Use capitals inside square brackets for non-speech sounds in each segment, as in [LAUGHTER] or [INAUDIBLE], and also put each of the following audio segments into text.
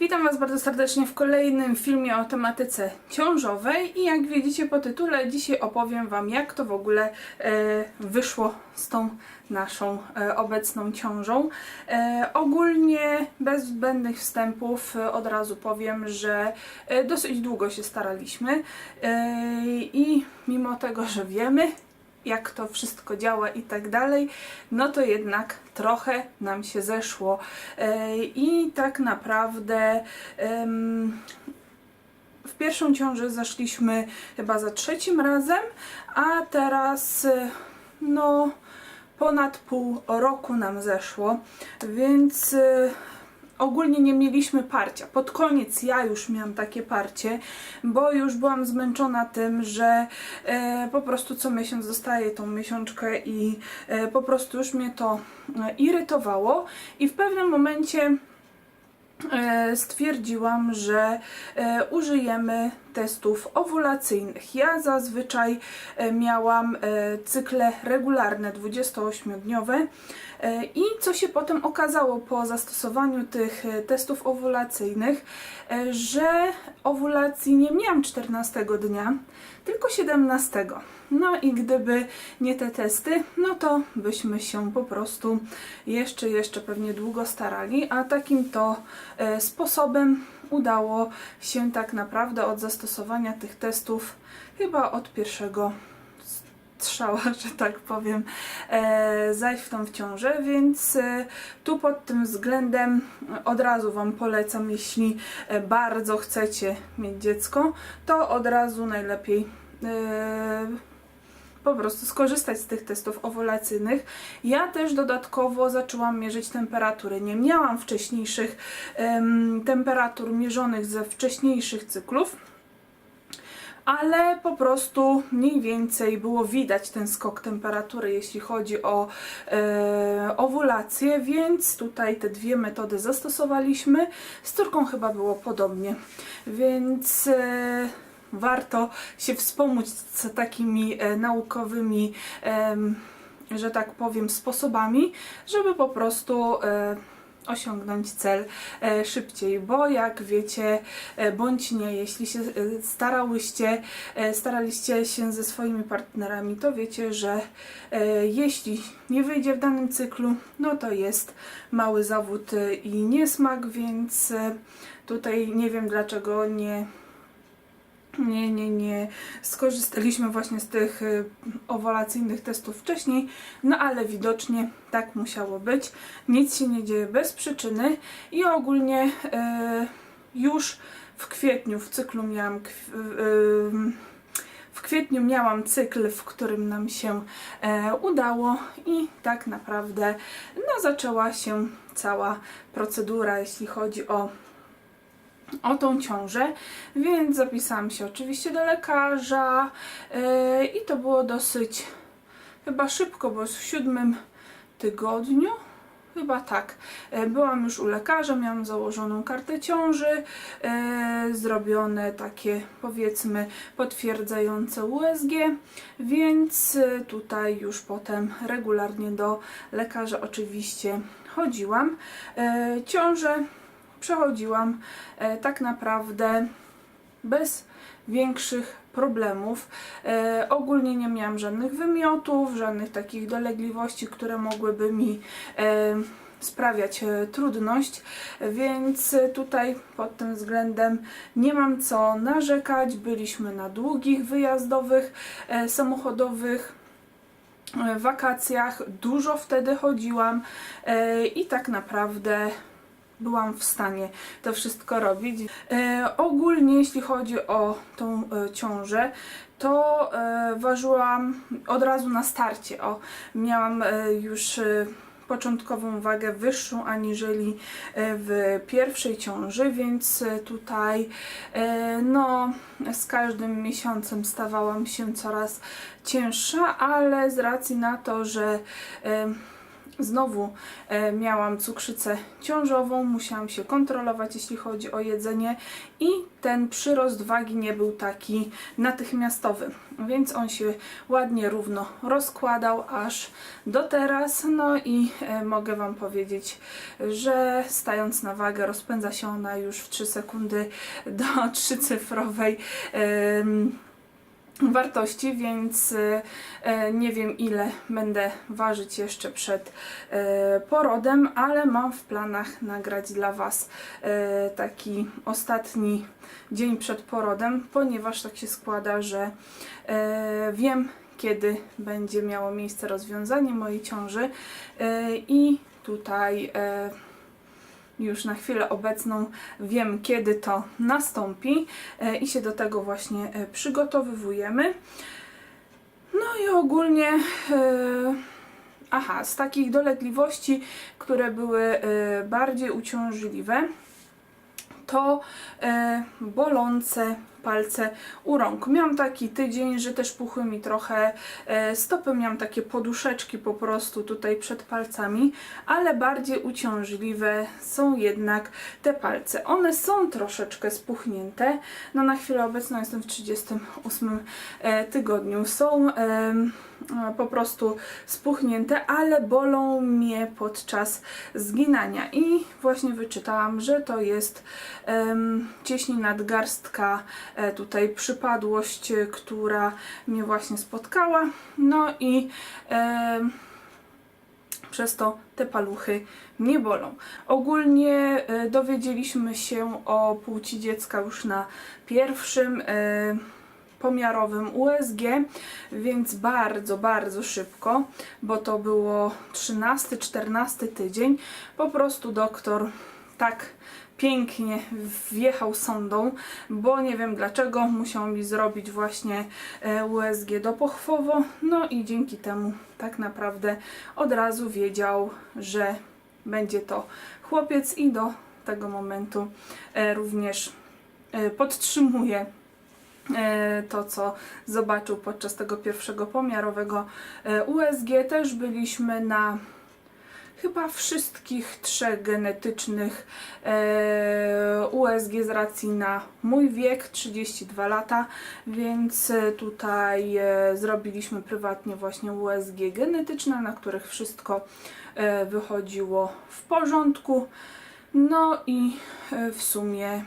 Witam Was bardzo serdecznie w kolejnym filmie o tematyce ciążowej i jak widzicie po tytule, dzisiaj opowiem Wam jak to w ogóle e, wyszło z tą naszą e, obecną ciążą. E, ogólnie bez zbędnych wstępów e, od razu powiem, że e, dosyć długo się staraliśmy e, i mimo tego, że wiemy, jak to wszystko działa i tak dalej, no to jednak trochę nam się zeszło. E, I tak naprawdę w pierwszą ciążę zaszliśmy chyba za trzecim razem, a teraz e, no ponad pół roku nam zeszło, więc e, ogólnie nie mieliśmy parcia. Pod koniec ja już miałam takie parcie, bo już byłam zmęczona tym, że e, po prostu co miesiąc dostaję tą miesiączkę i e, po prostu już mnie to e, irytowało i w pewnym momencie e, stwierdziłam, że e, użyjemy testów owulacyjnych. Ja zazwyczaj e, miałam e, cykle regularne 28-dniowe e, i co się potem okazało po zastosowaniu tych testów owulacyjnych, że owulacji nie miałam 14 dnia, tylko 17. No i gdyby nie te testy, no to byśmy się po prostu jeszcze, jeszcze pewnie długo starali, a takim to sposobem udało się tak naprawdę od zastosowania tych testów chyba od pierwszego strzała, [LAUGHS] że tak powiem, e, zajść w tą w ciążę, więc e, tu pod tym względem od razu Wam polecam, jeśli e, bardzo chcecie mieć dziecko, to od razu najlepiej e, po prostu skorzystać z tych testów owulacyjnych. Ja też dodatkowo zaczęłam mierzyć temperatury. Nie miałam wcześniejszych em, temperatur mierzonych ze wcześniejszych cyklów, ale po prostu mniej więcej było widać ten skok temperatury, jeśli chodzi o e, owulację, więc tutaj te dwie metody zastosowaliśmy. Z córką chyba było podobnie, więc e, warto się wspomóc z takimi e, naukowymi, że tak powiem, sposobami, żeby po prostu e, osiągnąć cel e, szybciej, bo jak wiecie, bądź nie, jeśli się starałyście, staraliście się ze swoimi partnerami, to wiecie, że jeśli nie wyjdzie w danym cyklu, no to jest mały zawód i niesmak, więc tutaj nie wiem dlaczego nie nie, nie, nie skorzystaliśmy właśnie z tych y, owulacyjnych testów wcześniej, no ale widocznie tak musiało być. Nic się nie dzieje bez przyczyny i ogólnie y, już w kwietniu w cyklu miałam y, w kwietniu miałam cykl, w którym nam się e, udało i tak naprawdę no, zaczęła się cała procedura, jeśli chodzi o o tą ciążę, więc zapisałam się oczywiście do lekarza yy, i to było dosyć chyba szybko, bo w siódmym tygodniu. Chyba tak. E, Byłam już u lekarza, miałam założoną kartę ciąży, e, zrobione takie powiedzmy potwierdzające USG, więc e, tutaj już potem regularnie do lekarza oczywiście chodziłam. E, Ciążę przechodziłam e, tak naprawdę bez większych problemów. E, ogólnie nie miałam żadnych wymiotów, żadnych takich dolegliwości, które mogłyby mi e, sprawiać e, trudność, więc tutaj pod tym względem nie mam co narzekać. Byliśmy na długich wyjazdowych, e, samochodowych e, wakacjach, dużo wtedy chodziłam e, i tak naprawdę byłam w stanie to wszystko robić. E, ogólnie, jeśli chodzi o tą e, ciążę, to e, ważyłam od razu na starcie. O, miałam e, już e, początkową wagę wyższą aniżeli e, w pierwszej ciąży, więc e, tutaj e, no z każdym miesiącem stawałam się coraz cięższa, ale z racji na to, że Znowu e, miałam cukrzycę ciążową, musiałam się kontrolować, jeśli chodzi o jedzenie, i ten przyrost wagi nie był taki natychmiastowy, więc on się ładnie, równo rozkładał aż do teraz. No i e, mogę Wam powiedzieć, że stając na wagę, rozpędza się ona już w 3 sekundy do [LAUGHS] trzycyfrowej. em, wartości, więc e, e, nie wiem ile będę ważyć jeszcze przed e, porodem, ale mam w planach nagrać dla Was e, taki ostatni dzień przed porodem, ponieważ tak się składa, że wiem kiedy będzie miało miejsce rozwiązanie mojej ciąży i tutaj już na chwilę obecną wiem, kiedy to nastąpi e, i się do tego właśnie e, przygotowywujemy. No i ogólnie, e, aha, z takich dolegliwości, które były bardziej uciążliwe, to e, bolące palce u rąk. Miałam taki tydzień, że też puchły mi trochę e, stopy, miałam takie poduszeczki po prostu tutaj przed palcami, ale bardziej uciążliwe są jednak te palce. One są troszeczkę spuchnięte. No na chwilę obecną jestem w 38 e, tygodniu. Są e, po prostu spuchnięte, ale bolą mnie podczas zginania. I właśnie wyczytałam, że to jest em, cieśni nadgarstka, e, tutaj przypadłość, e, która mnie właśnie spotkała. No i przez to te paluchy nie bolą. Ogólnie e, dowiedzieliśmy się o płci dziecka już na pierwszym e, pomiarowym USG, więc bardzo, bardzo szybko, bo to było 13-14 tydzień. Po prostu doktor tak pięknie wjechał sondą, bo nie wiem dlaczego musiał mi zrobić właśnie e, USG dopochwowo, no i dzięki temu tak naprawdę od razu wiedział, że będzie to chłopiec i do tego momentu e, również e, podtrzymuje to, co zobaczył podczas tego pierwszego pomiarowego e, USG. Też byliśmy na chyba wszystkich trzech genetycznych e, USG z racji na mój wiek 32 lata, więc e, tutaj e, zrobiliśmy prywatnie właśnie USG genetyczne, na których wszystko e, wychodziło w porządku. No i e, w sumie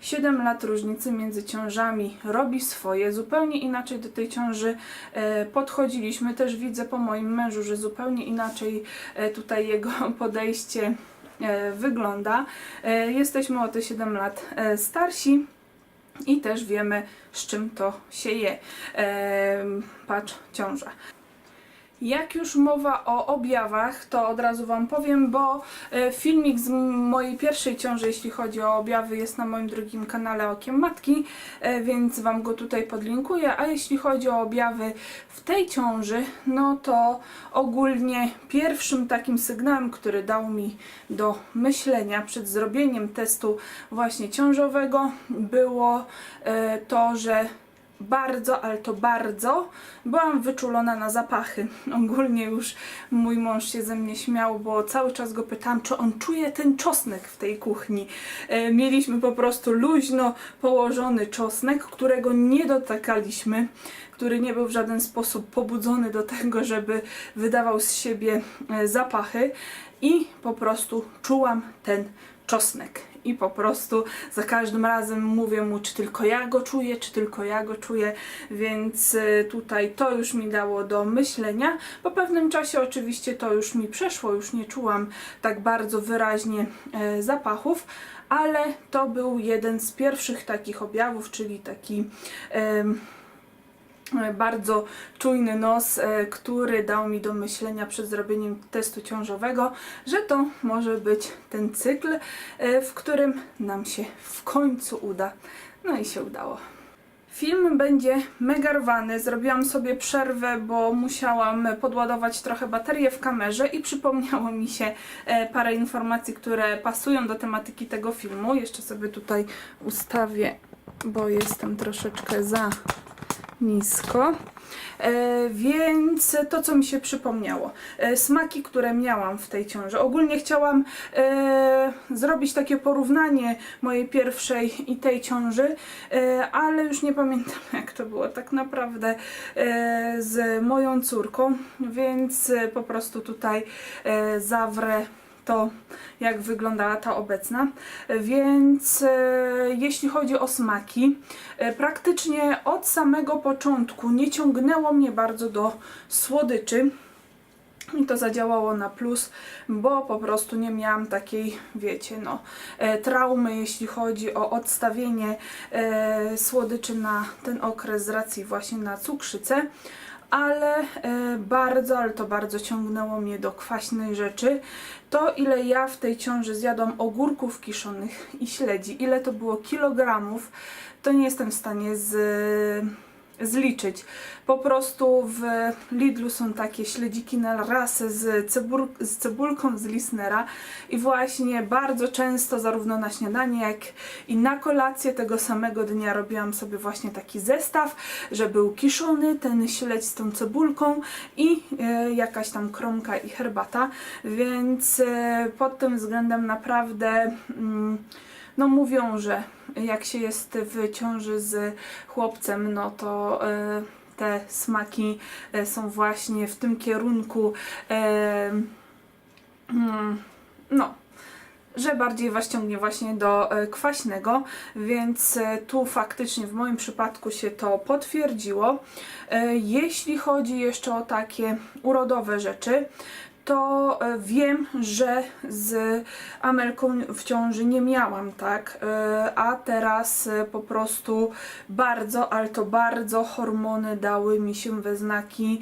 7 lat różnicy między ciążami robi swoje. Zupełnie inaczej do tej ciąży e, podchodziliśmy. Też widzę po moim mężu, że zupełnie inaczej e, tutaj jego [LAUGHS] podejście e, wygląda. Jesteśmy o te 7 lat starsi. I też wiemy, z czym to się je. Patrz, ciąża. Jak już mowa o objawach, to od razu Wam powiem, bo e, filmik z mojej pierwszej ciąży, jeśli chodzi o objawy, jest na moim drugim kanale Okiem Matki, e, więc Wam go tutaj podlinkuję. A jeśli chodzi o objawy w tej ciąży, no to ogólnie pierwszym takim sygnałem, który dał mi do myślenia przed zrobieniem testu właśnie ciążowego, było e, to, że bardzo, ale to bardzo byłam wyczulona na zapachy. [LAUGHS] Ogólnie już mój mąż się ze mnie śmiał, bo cały czas go pytałam, czy on czuje ten czosnek w tej kuchni. E, mieliśmy po prostu luźno położony czosnek, którego nie dotykaliśmy, który nie był w żaden sposób pobudzony do tego, żeby wydawał z siebie e, zapachy i po prostu czułam ten czosnek. I po prostu za każdym razem mówię mu, czy tylko ja go czuję, czy tylko ja go czuję, więc y, tutaj to już mi dało do myślenia. Po pewnym czasie oczywiście to już mi przeszło, już nie czułam tak bardzo wyraźnie e, zapachów, ale to był jeden z pierwszych takich objawów, czyli taki e, bardzo czujny nos, e, który dał mi do myślenia przed zrobieniem testu ciążowego, że to może być ten cykl, e, w którym nam się w końcu uda. No i się udało. Film będzie mega rwany. Zrobiłam sobie przerwę, bo musiałam podładować trochę baterię w kamerze i przypomniało mi się e, parę informacji, które pasują do tematyki tego filmu. Jeszcze sobie tutaj ustawię, bo jestem troszeczkę za nisko. E, więc to, co mi się przypomniało. E, smaki, które miałam w tej ciąży. Ogólnie chciałam e, zrobić takie porównanie mojej pierwszej i tej ciąży, e, ale już nie pamiętam, [LAUGHS] jak to było tak naprawdę e, z moją córką, więc po prostu tutaj e, zawrę to, jak wyglądała ta obecna. Więc e, jeśli chodzi o smaki, e, praktycznie od samego początku nie ciągnęło mnie bardzo do słodyczy. I to zadziałało na plus, bo po prostu nie miałam takiej, wiecie, no, e, traumy, jeśli chodzi o odstawienie e, słodyczy na ten okres z racji właśnie na cukrzycę ale e, bardzo, ale to bardzo ciągnęło mnie do kwaśnej rzeczy. To ile ja w tej ciąży zjadłam ogórków kiszonych i śledzi, ile to było kilogramów, to nie jestem w stanie z, zliczyć. Po prostu w Lidlu są takie śledziki na rasę z, cebul, z cebulką z Lisnera i właśnie bardzo często zarówno na śniadanie jak i na kolację tego samego dnia robiłam sobie właśnie taki zestaw, że był kiszony ten śledź z tą cebulką i e, jakaś tam kromka i herbata, więc e, pod tym względem naprawdę mm, no mówią, że jak się jest w ciąży z chłopcem, no to e, te smaki e, są właśnie w tym kierunku e, mm, no że bardziej Was ciągnie właśnie do kwaśnego, więc tu faktycznie w moim przypadku się to potwierdziło. Jeśli chodzi jeszcze o takie urodowe rzeczy, to e, wiem, że z Amelką w ciąży nie miałam, tak? E, A teraz e, po prostu bardzo, ale to bardzo hormony dały mi się we znaki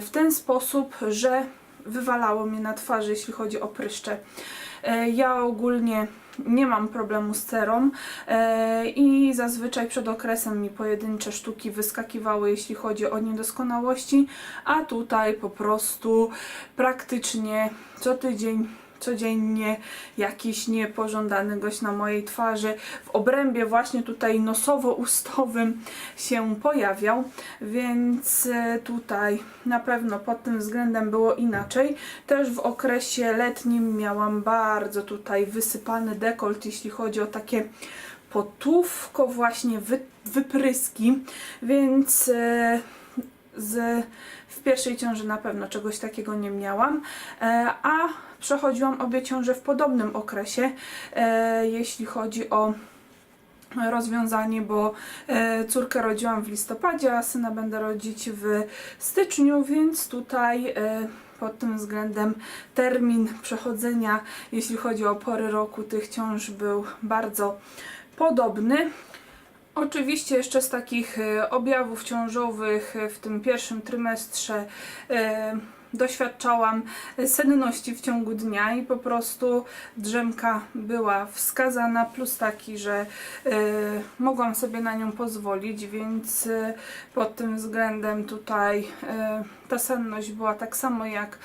w ten sposób, że wywalało mnie na twarzy, jeśli chodzi o pryszcze. Ja ogólnie nie mam problemu z cerą e, i zazwyczaj przed okresem mi pojedyncze sztuki wyskakiwały, jeśli chodzi o niedoskonałości, a tutaj po prostu praktycznie co tydzień codziennie jakiś niepożądany gość na mojej twarzy w obrębie właśnie tutaj nosowo-ustowym się pojawiał, więc e, tutaj na pewno pod tym względem było inaczej. Też w okresie letnim miałam bardzo tutaj wysypany dekolt, jeśli chodzi o takie potówko właśnie wy, wypryski, więc e, z, w pierwszej ciąży na pewno czegoś takiego nie miałam, e, a przechodziłam obie ciąże w podobnym okresie, e, jeśli chodzi o rozwiązanie, bo e, córkę rodziłam w listopadzie, a syna będę rodzić w styczniu, więc tutaj e, pod tym względem termin przechodzenia, jeśli chodzi o pory roku tych ciąż był bardzo podobny. Oczywiście jeszcze z takich objawów ciążowych w tym pierwszym trymestrze doświadczałam senności w ciągu dnia i po prostu drzemka była wskazana, plus taki, że e, mogłam sobie na nią pozwolić, więc e, pod tym względem tutaj e, ta senność była tak samo jak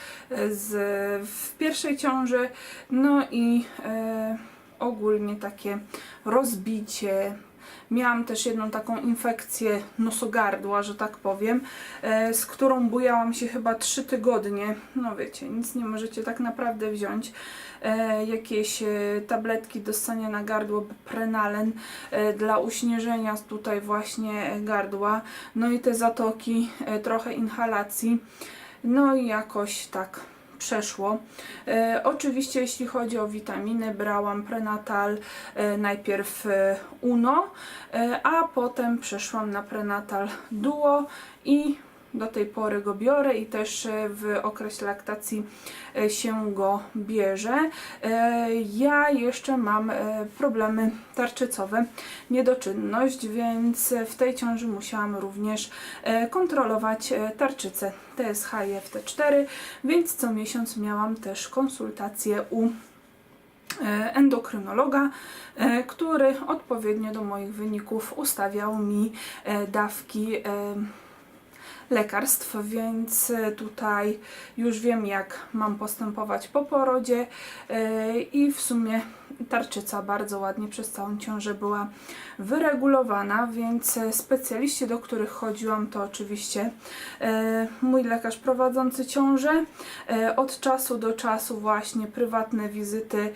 z, w pierwszej ciąży, no i e, ogólnie takie rozbicie, Miałam też jedną taką infekcję nosogardła, że tak powiem, e, z którą bujałam się chyba 3 tygodnie. No wiecie, nic nie możecie tak naprawdę wziąć. E, Jakieś e, tabletki do ssania na gardło, prenalen dla uśnieżenia tutaj właśnie gardła. No i te zatoki, trochę inhalacji. No i jakoś tak przeszło. E, oczywiście jeśli chodzi o witaminy, brałam prenatal e, najpierw e, Uno, e, a potem przeszłam na prenatal Duo i do tej pory go biorę i też e, w okresie laktacji e, się go bierze. E, Ja jeszcze mam problemy tarczycowe, niedoczynność, więc w tej ciąży musiałam również kontrolować tarczycę TSH i FT4, więc co miesiąc miałam też konsultację u endokrynologa, który odpowiednio do moich wyników ustawiał mi dawki lekarstw, więc e, tutaj już wiem jak mam postępować po porodzie e, i w sumie tarczyca bardzo ładnie przez całą ciążę była wyregulowana, więc e, specjaliści, do których chodziłam, to oczywiście mój lekarz prowadzący ciążę. Od czasu do czasu właśnie prywatne wizyty,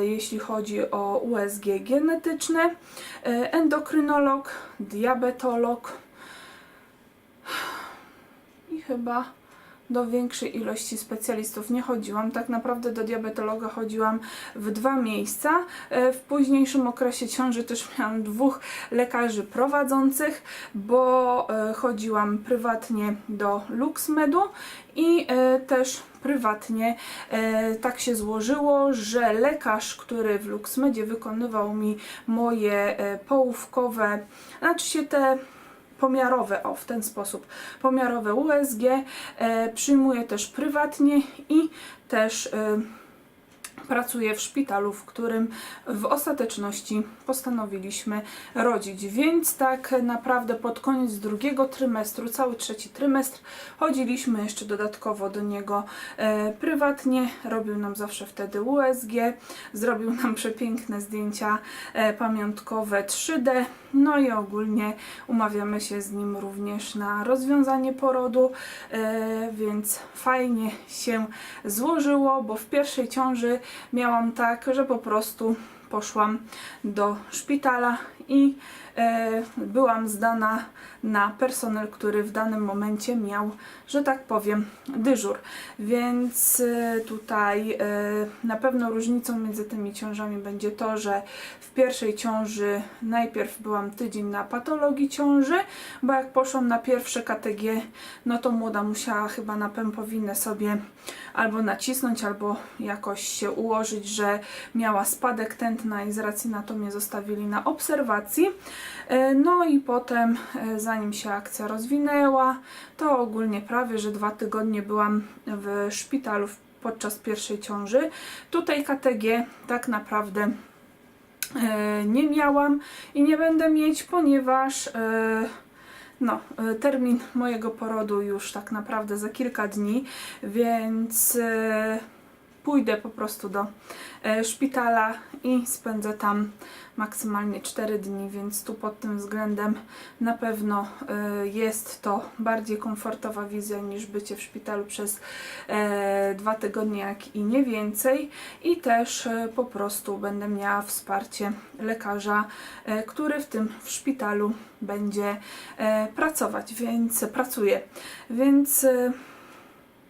jeśli chodzi o USG genetyczne, endokrynolog, diabetolog i chyba do większej ilości specjalistów nie chodziłam. Tak naprawdę do diabetologa chodziłam w dwa miejsca. E, W późniejszym okresie ciąży też miałam dwóch lekarzy prowadzących, bo e, chodziłam prywatnie do LuxMedu i e, też prywatnie tak się złożyło, że lekarz, który w LuxMedzie wykonywał mi moje połówkowe, znaczy się te pomiarowe, o w ten sposób, pomiarowe USG, e, przyjmuję też prywatnie i też e, pracuję w szpitalu, w którym w ostateczności postanowiliśmy rodzić. Więc tak naprawdę pod koniec drugiego trymestru, cały trzeci trymestr, chodziliśmy jeszcze dodatkowo do niego e, prywatnie. Robił nam zawsze wtedy USG, zrobił nam przepiękne zdjęcia e, pamiątkowe 3D. No i ogólnie umawiamy się z nim również na rozwiązanie porodu, e, więc fajnie się złożyło, bo w pierwszej ciąży miałam tak, że po prostu poszłam do szpitala i e, byłam zdana na personel, który w danym momencie miał, że tak powiem, dyżur. Więc e, tutaj e, na pewno różnicą między tymi ciążami będzie to, że w pierwszej ciąży najpierw byłam tydzień na patologii ciąży, bo jak poszłam na pierwsze KTG, no to młoda musiała chyba na pępowinę sobie albo nacisnąć, albo jakoś się ułożyć, że miała spadek tętna i z racji na to mnie zostawili na obserwacji. E, No i potem, e, zanim się akcja rozwinęła, to ogólnie prawie, że dwa tygodnie byłam w szpitalu podczas pierwszej ciąży. Tutaj KTG tak naprawdę e, nie miałam i nie będę mieć, ponieważ no, termin mojego porodu już tak naprawdę za kilka dni, więc pójdę po prostu do e, szpitala i spędzę tam maksymalnie 4 dni, więc tu pod tym względem na pewno e, jest to bardziej komfortowa wizja niż bycie w szpitalu przez e, dwa tygodnie, jak i nie więcej. I też po prostu będę miała wsparcie lekarza, który w tym w szpitalu będzie pracować, więc pracuje. Więc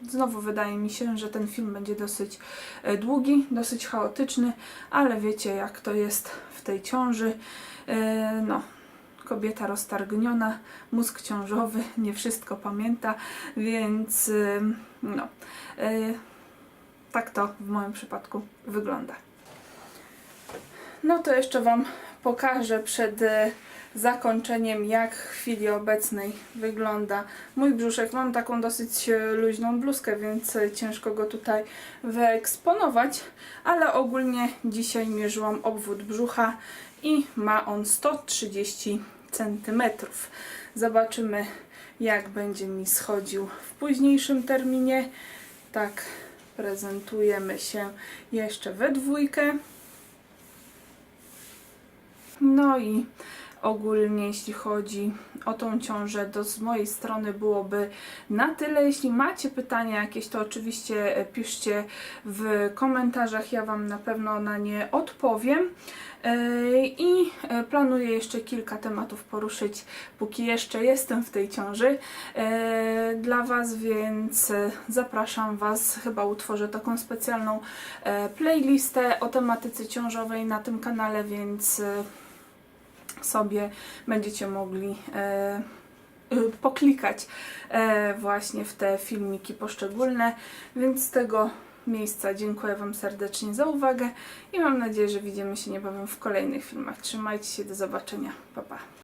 Znowu wydaje mi się, że ten film będzie dosyć e, długi, dosyć chaotyczny, ale wiecie jak to jest w tej ciąży. E, No, kobieta roztargniona, mózg ciążowy [LAUGHS] nie wszystko pamięta, więc e, no, tak to w moim przypadku wygląda. No to jeszcze Wam pokażę przed zakończeniem, jak w chwili obecnej wygląda mój brzuszek. Mam taką dosyć e, luźną bluzkę, więc e, ciężko go tutaj wyeksponować, ale ogólnie dzisiaj mierzyłam obwód brzucha i ma on 130 cm. Zobaczymy, jak będzie mi schodził w późniejszym terminie. Tak prezentujemy się jeszcze we dwójkę. No i ogólnie jeśli chodzi o tą ciążę, to z mojej strony byłoby na tyle. Jeśli macie pytania jakieś, to oczywiście e, piszcie w komentarzach, ja Wam na pewno na nie odpowiem. E, I e, planuję jeszcze kilka tematów poruszyć, póki jeszcze jestem w tej ciąży dla Was, więc zapraszam Was. Chyba utworzę taką specjalną playlistę o tematyce ciążowej na tym kanale, więc sobie będziecie mogli e, y, poklikać e, właśnie w te filmiki poszczególne, więc z tego miejsca dziękuję Wam serdecznie za uwagę i mam nadzieję, że widzimy się niebawem w kolejnych filmach. Trzymajcie się, do zobaczenia. Pa, pa.